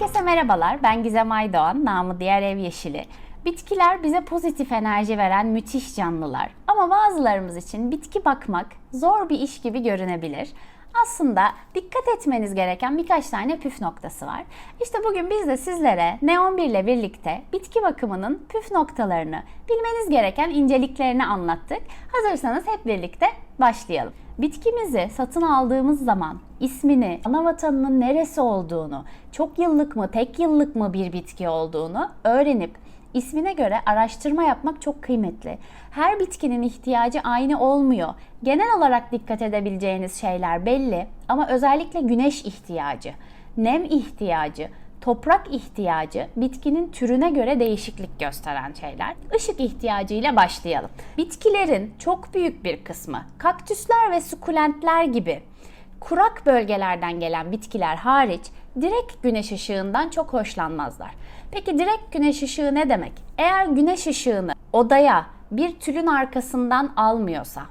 Herkese merhabalar. Ben Gizem Aydoğan, namı diğer ev yeşili. Bitkiler bize pozitif enerji veren müthiş canlılar. Ama bazılarımız için bitki bakmak zor bir iş gibi görünebilir. Aslında dikkat etmeniz gereken birkaç tane püf noktası var. İşte bugün biz de sizlere Neon 1 ile birlikte bitki bakımının püf noktalarını, bilmeniz gereken inceliklerini anlattık. Hazırsanız hep birlikte başlayalım. Bitkimizi satın aldığımız zaman ismini, ana vatanının neresi olduğunu, çok yıllık mı, tek yıllık mı bir bitki olduğunu öğrenip ismine göre araştırma yapmak çok kıymetli. Her bitkinin ihtiyacı aynı olmuyor. Genel olarak dikkat edebileceğiniz şeyler belli ama özellikle güneş ihtiyacı, nem ihtiyacı, toprak ihtiyacı bitkinin türüne göre değişiklik gösteren şeyler. Işık ihtiyacıyla başlayalım. Bitkilerin çok büyük bir kısmı kaktüsler ve sukulentler gibi kurak bölgelerden gelen bitkiler hariç direkt güneş ışığından çok hoşlanmazlar. Peki direkt güneş ışığı ne demek? Eğer güneş ışığını odaya bir tülün arkasından almıyorsa,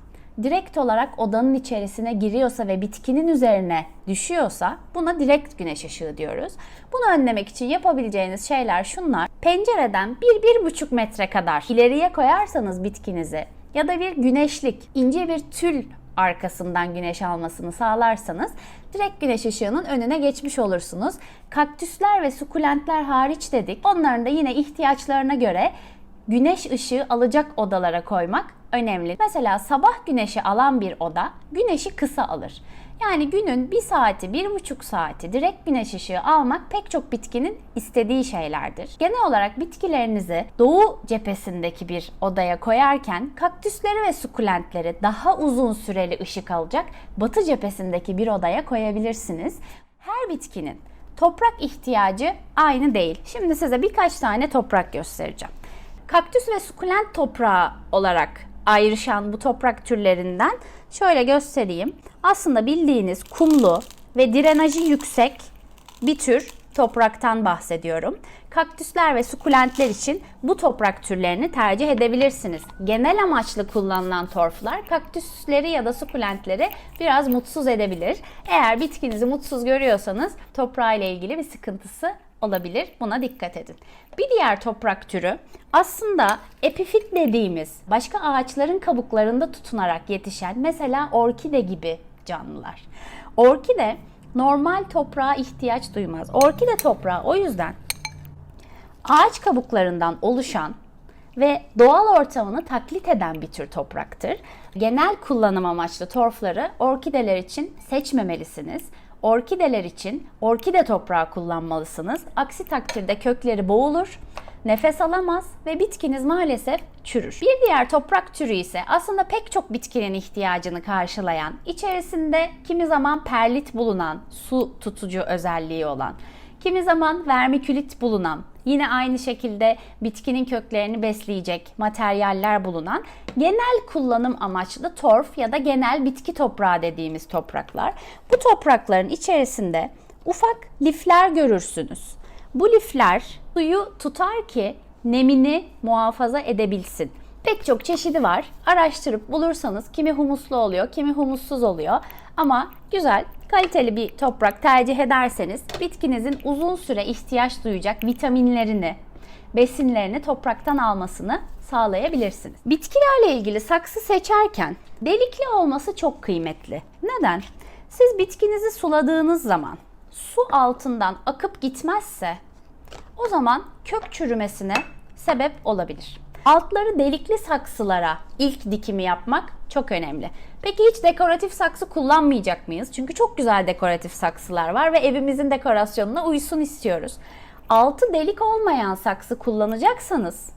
direkt olarak odanın içerisine giriyorsa ve bitkinin üzerine düşüyorsa buna direkt güneş ışığı diyoruz. Bunu önlemek için yapabileceğiniz şeyler şunlar. Pencereden 1-1,5 metre kadar ileriye koyarsanız bitkinizi ya da bir güneşlik, ince bir tül arkasından güneş almasını sağlarsanız direkt güneş ışığının önüne geçmiş olursunuz. Kaktüsler ve sukulentler hariç dedik. Onların da yine ihtiyaçlarına göre güneş ışığı alacak odalara koymak önemli. Mesela sabah güneşi alan bir oda güneşi kısa alır. Yani günün bir saati, bir buçuk saati direkt güneş ışığı almak pek çok bitkinin istediği şeylerdir. Genel olarak bitkilerinizi doğu cephesindeki bir odaya koyarken kaktüsleri ve sukulentleri daha uzun süreli ışık alacak batı cephesindeki bir odaya koyabilirsiniz. Her bitkinin toprak ihtiyacı aynı değil. Şimdi size birkaç tane toprak göstereceğim. Kaktüs ve sukulent toprağı olarak ayrışan bu toprak türlerinden şöyle göstereyim. Aslında bildiğiniz kumlu ve drenajı yüksek bir tür topraktan bahsediyorum. Kaktüsler ve sukulentler için bu toprak türlerini tercih edebilirsiniz. Genel amaçlı kullanılan torflar kaktüsleri ya da sukulentleri biraz mutsuz edebilir. Eğer bitkinizi mutsuz görüyorsanız toprağıyla ilgili bir sıkıntısı olabilir. Buna dikkat edin. Bir diğer toprak türü aslında epifit dediğimiz başka ağaçların kabuklarında tutunarak yetişen mesela orkide gibi canlılar. Orkide normal toprağa ihtiyaç duymaz. Orkide toprağı o yüzden ağaç kabuklarından oluşan ve doğal ortamını taklit eden bir tür topraktır. Genel kullanım amaçlı torfları orkideler için seçmemelisiniz. Orkideler için orkide toprağı kullanmalısınız. Aksi takdirde kökleri boğulur, nefes alamaz ve bitkiniz maalesef çürür. Bir diğer toprak türü ise aslında pek çok bitkinin ihtiyacını karşılayan, içerisinde kimi zaman perlit bulunan, su tutucu özelliği olan, kimi zaman vermikülit bulunan, yine aynı şekilde bitkinin köklerini besleyecek materyaller bulunan genel kullanım amaçlı torf ya da genel bitki toprağı dediğimiz topraklar. Bu toprakların içerisinde ufak lifler görürsünüz. Bu lifler suyu tutar ki nemini muhafaza edebilsin. Pek çok çeşidi var. Araştırıp bulursanız kimi humuslu oluyor, kimi humussuz oluyor. Ama güzel, kaliteli bir toprak tercih ederseniz bitkinizin uzun süre ihtiyaç duyacak vitaminlerini, besinlerini topraktan almasını sağlayabilirsiniz. Bitkilerle ilgili saksı seçerken delikli olması çok kıymetli. Neden? Siz bitkinizi suladığınız zaman su altından akıp gitmezse o zaman kök çürümesine sebep olabilir. Altları delikli saksılara ilk dikimi yapmak çok önemli. Peki hiç dekoratif saksı kullanmayacak mıyız? Çünkü çok güzel dekoratif saksılar var ve evimizin dekorasyonuna uysun istiyoruz. Altı delik olmayan saksı kullanacaksanız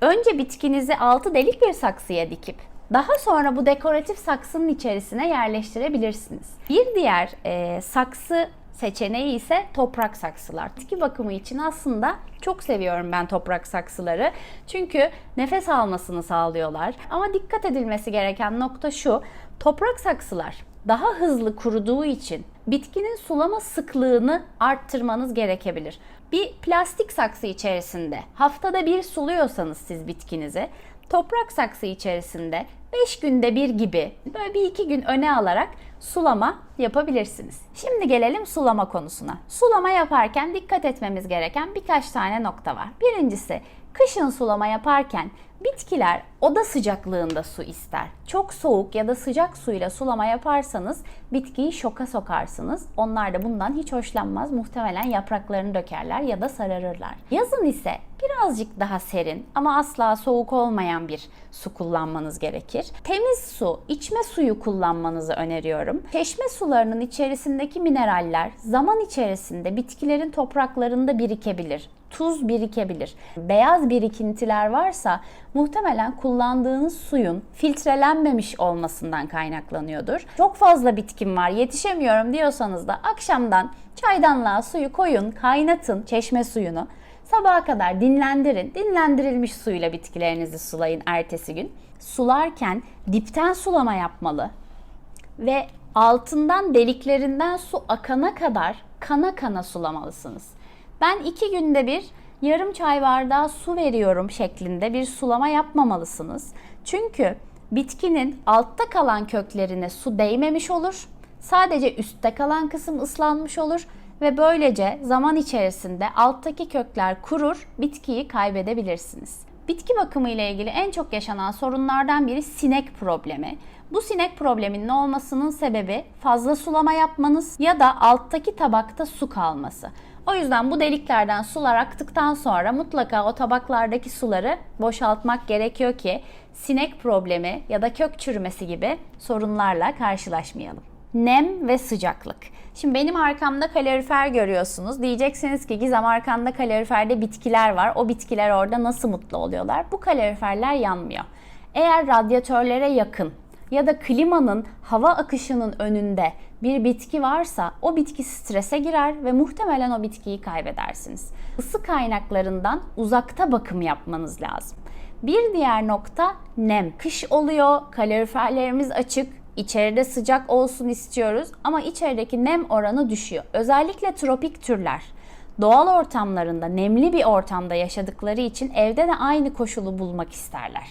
önce bitkinizi altı delik bir saksıya dikip daha sonra bu dekoratif saksının içerisine yerleştirebilirsiniz. Bir diğer e, saksı seçeneği ise toprak saksılar. Bitki bakımı için aslında çok seviyorum ben toprak saksıları. Çünkü nefes almasını sağlıyorlar. Ama dikkat edilmesi gereken nokta şu. Toprak saksılar daha hızlı kuruduğu için bitkinin sulama sıklığını arttırmanız gerekebilir. Bir plastik saksı içerisinde haftada bir suluyorsanız siz bitkinizi, toprak saksı içerisinde 5 günde bir gibi böyle bir iki gün öne alarak sulama yapabilirsiniz. Şimdi gelelim sulama konusuna. Sulama yaparken dikkat etmemiz gereken birkaç tane nokta var. Birincisi kışın sulama yaparken bitkiler oda sıcaklığında su ister. Çok soğuk ya da sıcak suyla sulama yaparsanız bitkiyi şoka sokarsınız. Onlar da bundan hiç hoşlanmaz. Muhtemelen yapraklarını dökerler ya da sararırlar. Yazın ise birazcık daha serin ama asla soğuk olmayan bir su kullanmanız gerekir. Temiz su, içme suyu kullanmanızı öneriyorum. Çeşme sularının içerisindeki mineraller zaman içerisinde bitkilerin topraklarında birikebilir tuz birikebilir. Beyaz birikintiler varsa muhtemelen kullandığınız suyun filtrelenmemiş olmasından kaynaklanıyordur. Çok fazla bitkim var yetişemiyorum diyorsanız da akşamdan çaydanlığa suyu koyun, kaynatın çeşme suyunu. Sabaha kadar dinlendirin. Dinlendirilmiş suyla bitkilerinizi sulayın ertesi gün. Sularken dipten sulama yapmalı ve altından deliklerinden su akana kadar kana kana sulamalısınız. Ben iki günde bir yarım çay bardağı su veriyorum şeklinde bir sulama yapmamalısınız. Çünkü bitkinin altta kalan köklerine su değmemiş olur. Sadece üstte kalan kısım ıslanmış olur ve böylece zaman içerisinde alttaki kökler kurur, bitkiyi kaybedebilirsiniz. Bitki bakımı ile ilgili en çok yaşanan sorunlardan biri sinek problemi. Bu sinek probleminin olmasının sebebi fazla sulama yapmanız ya da alttaki tabakta su kalması. O yüzden bu deliklerden sular aktıktan sonra mutlaka o tabaklardaki suları boşaltmak gerekiyor ki sinek problemi ya da kök çürümesi gibi sorunlarla karşılaşmayalım. Nem ve sıcaklık. Şimdi benim arkamda kalorifer görüyorsunuz. Diyeceksiniz ki Gizem arkanda kaloriferde bitkiler var. O bitkiler orada nasıl mutlu oluyorlar? Bu kaloriferler yanmıyor. Eğer radyatörlere yakın ya da klimanın hava akışının önünde bir bitki varsa o bitki strese girer ve muhtemelen o bitkiyi kaybedersiniz. Isı kaynaklarından uzakta bakım yapmanız lazım. Bir diğer nokta nem. Kış oluyor, kaloriferlerimiz açık, içeride sıcak olsun istiyoruz ama içerideki nem oranı düşüyor. Özellikle tropik türler doğal ortamlarında, nemli bir ortamda yaşadıkları için evde de aynı koşulu bulmak isterler.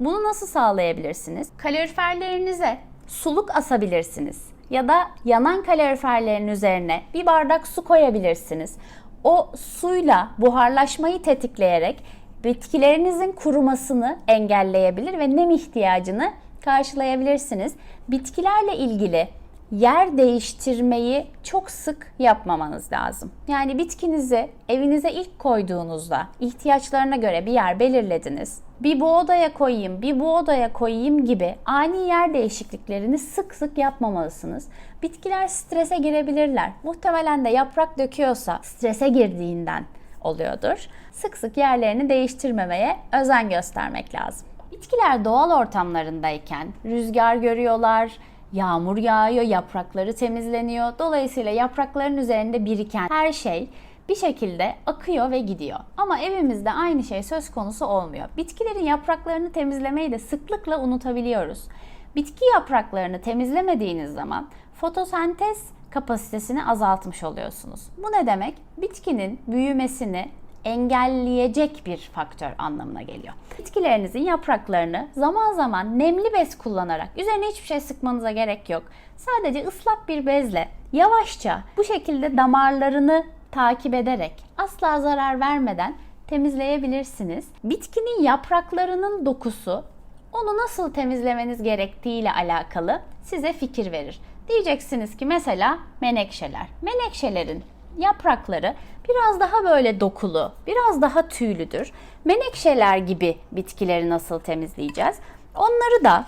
Bunu nasıl sağlayabilirsiniz? Kaloriferlerinize suluk asabilirsiniz ya da yanan kaloriferlerin üzerine bir bardak su koyabilirsiniz. O suyla buharlaşmayı tetikleyerek bitkilerinizin kurumasını engelleyebilir ve nem ihtiyacını karşılayabilirsiniz. Bitkilerle ilgili yer değiştirmeyi çok sık yapmamanız lazım. Yani bitkinizi evinize ilk koyduğunuzda ihtiyaçlarına göre bir yer belirlediniz. Bir bu odaya koyayım, bir bu odaya koyayım gibi ani yer değişikliklerini sık sık yapmamalısınız. Bitkiler strese girebilirler. Muhtemelen de yaprak döküyorsa strese girdiğinden oluyordur. Sık sık yerlerini değiştirmemeye özen göstermek lazım. Bitkiler doğal ortamlarındayken rüzgar görüyorlar, yağmur yağıyor, yaprakları temizleniyor. Dolayısıyla yaprakların üzerinde biriken her şey bir şekilde akıyor ve gidiyor. Ama evimizde aynı şey söz konusu olmuyor. Bitkilerin yapraklarını temizlemeyi de sıklıkla unutabiliyoruz. Bitki yapraklarını temizlemediğiniz zaman fotosentez kapasitesini azaltmış oluyorsunuz. Bu ne demek? Bitkinin büyümesini engelleyecek bir faktör anlamına geliyor. Bitkilerinizin yapraklarını zaman zaman nemli bez kullanarak üzerine hiçbir şey sıkmanıza gerek yok. Sadece ıslak bir bezle yavaşça bu şekilde damarlarını takip ederek asla zarar vermeden temizleyebilirsiniz. Bitkinin yapraklarının dokusu onu nasıl temizlemeniz gerektiği ile alakalı size fikir verir. Diyeceksiniz ki mesela menekşeler. Menekşelerin yaprakları biraz daha böyle dokulu, biraz daha tüylüdür. Menekşeler gibi bitkileri nasıl temizleyeceğiz? Onları da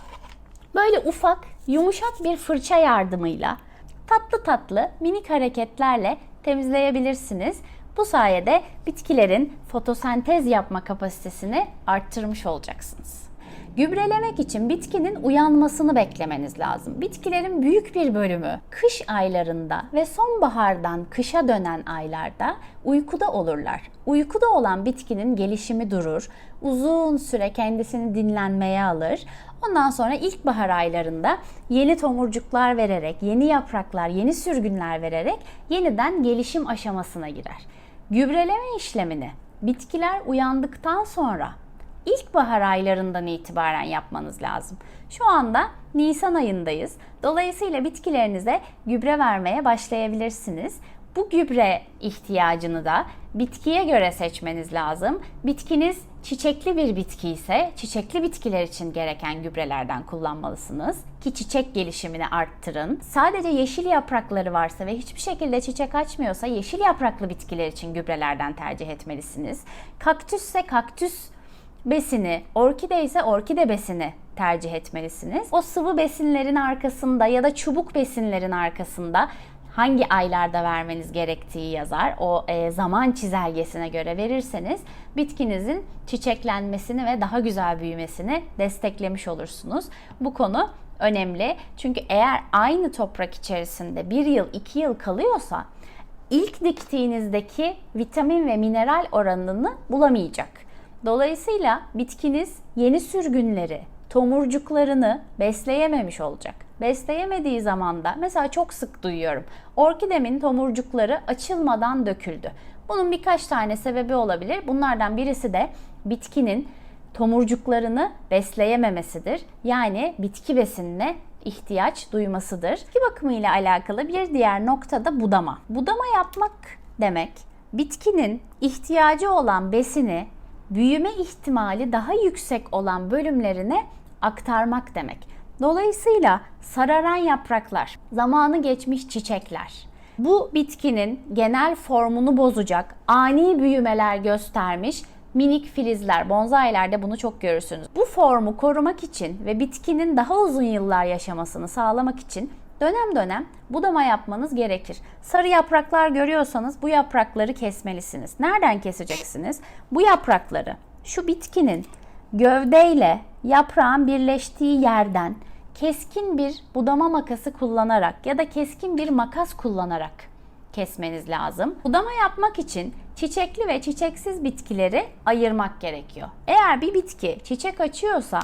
böyle ufak, yumuşak bir fırça yardımıyla tatlı tatlı minik hareketlerle temizleyebilirsiniz. Bu sayede bitkilerin fotosentez yapma kapasitesini arttırmış olacaksınız. Gübrelemek için bitkinin uyanmasını beklemeniz lazım. Bitkilerin büyük bir bölümü kış aylarında ve sonbahardan kışa dönen aylarda uykuda olurlar. Uykuda olan bitkinin gelişimi durur, uzun süre kendisini dinlenmeye alır. Ondan sonra ilkbahar aylarında yeni tomurcuklar vererek, yeni yapraklar, yeni sürgünler vererek yeniden gelişim aşamasına girer. Gübreleme işlemini bitkiler uyandıktan sonra ilkbahar aylarından itibaren yapmanız lazım. Şu anda Nisan ayındayız. Dolayısıyla bitkilerinize gübre vermeye başlayabilirsiniz. Bu gübre ihtiyacını da bitkiye göre seçmeniz lazım. Bitkiniz çiçekli bir bitki ise çiçekli bitkiler için gereken gübrelerden kullanmalısınız ki çiçek gelişimini arttırın. Sadece yeşil yaprakları varsa ve hiçbir şekilde çiçek açmıyorsa yeşil yapraklı bitkiler için gübrelerden tercih etmelisiniz. Kaktüsse kaktüs besini, orkide ise orkide besini tercih etmelisiniz. O sıvı besinlerin arkasında ya da çubuk besinlerin arkasında hangi aylarda vermeniz gerektiği yazar. O e, zaman çizelgesine göre verirseniz bitkinizin çiçeklenmesini ve daha güzel büyümesini desteklemiş olursunuz. Bu konu önemli. Çünkü eğer aynı toprak içerisinde bir yıl, iki yıl kalıyorsa ilk diktiğinizdeki vitamin ve mineral oranını bulamayacak. Dolayısıyla bitkiniz yeni sürgünleri, tomurcuklarını besleyememiş olacak. Besleyemediği zaman da mesela çok sık duyuyorum. Orkidemin tomurcukları açılmadan döküldü. Bunun birkaç tane sebebi olabilir. Bunlardan birisi de bitkinin tomurcuklarını besleyememesidir. Yani bitki besinine ihtiyaç duymasıdır. Bitki bakımı ile alakalı bir diğer nokta da budama. Budama yapmak demek bitkinin ihtiyacı olan besini büyüme ihtimali daha yüksek olan bölümlerine aktarmak demek. Dolayısıyla sararan yapraklar, zamanı geçmiş çiçekler, bu bitkinin genel formunu bozacak, ani büyümeler göstermiş minik filizler, bonsailerde bunu çok görürsünüz. Bu formu korumak için ve bitkinin daha uzun yıllar yaşamasını sağlamak için dönem dönem budama yapmanız gerekir. Sarı yapraklar görüyorsanız bu yaprakları kesmelisiniz. Nereden keseceksiniz? Bu yaprakları şu bitkinin gövdeyle yaprağın birleştiği yerden keskin bir budama makası kullanarak ya da keskin bir makas kullanarak kesmeniz lazım. Budama yapmak için çiçekli ve çiçeksiz bitkileri ayırmak gerekiyor. Eğer bir bitki çiçek açıyorsa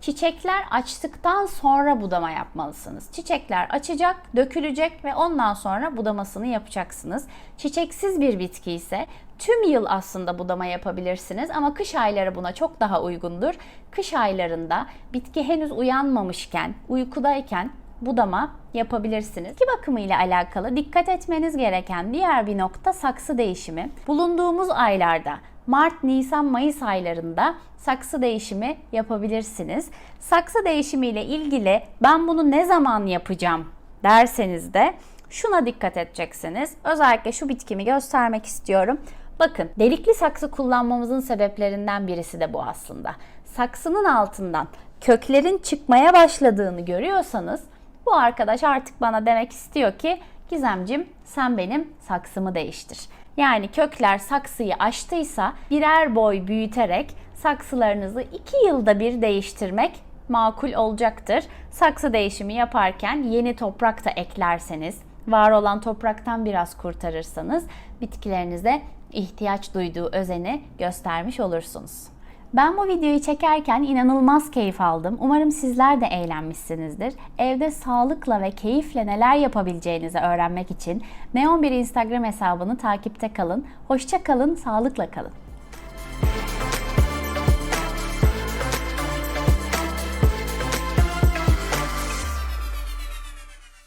Çiçekler açtıktan sonra budama yapmalısınız. Çiçekler açacak, dökülecek ve ondan sonra budamasını yapacaksınız. Çiçeksiz bir bitki ise tüm yıl aslında budama yapabilirsiniz ama kış ayları buna çok daha uygundur. Kış aylarında bitki henüz uyanmamışken, uykudayken budama yapabilirsiniz. Bitki bakımı ile alakalı dikkat etmeniz gereken diğer bir nokta saksı değişimi. Bulunduğumuz aylarda Mart, Nisan, Mayıs aylarında saksı değişimi yapabilirsiniz. Saksı değişimi ile ilgili ben bunu ne zaman yapacağım derseniz de şuna dikkat edeceksiniz. Özellikle şu bitkimi göstermek istiyorum. Bakın delikli saksı kullanmamızın sebeplerinden birisi de bu aslında. Saksının altından köklerin çıkmaya başladığını görüyorsanız bu arkadaş artık bana demek istiyor ki Gizemcim sen benim saksımı değiştir. Yani kökler saksıyı açtıysa birer boy büyüterek saksılarınızı 2 yılda bir değiştirmek makul olacaktır. Saksı değişimi yaparken yeni toprak da eklerseniz, var olan topraktan biraz kurtarırsanız bitkilerinize ihtiyaç duyduğu özeni göstermiş olursunuz. Ben bu videoyu çekerken inanılmaz keyif aldım. Umarım sizler de eğlenmişsinizdir. Evde sağlıkla ve keyifle neler yapabileceğinizi öğrenmek için Neon bir Instagram hesabını takipte kalın. Hoşça kalın, sağlıkla kalın.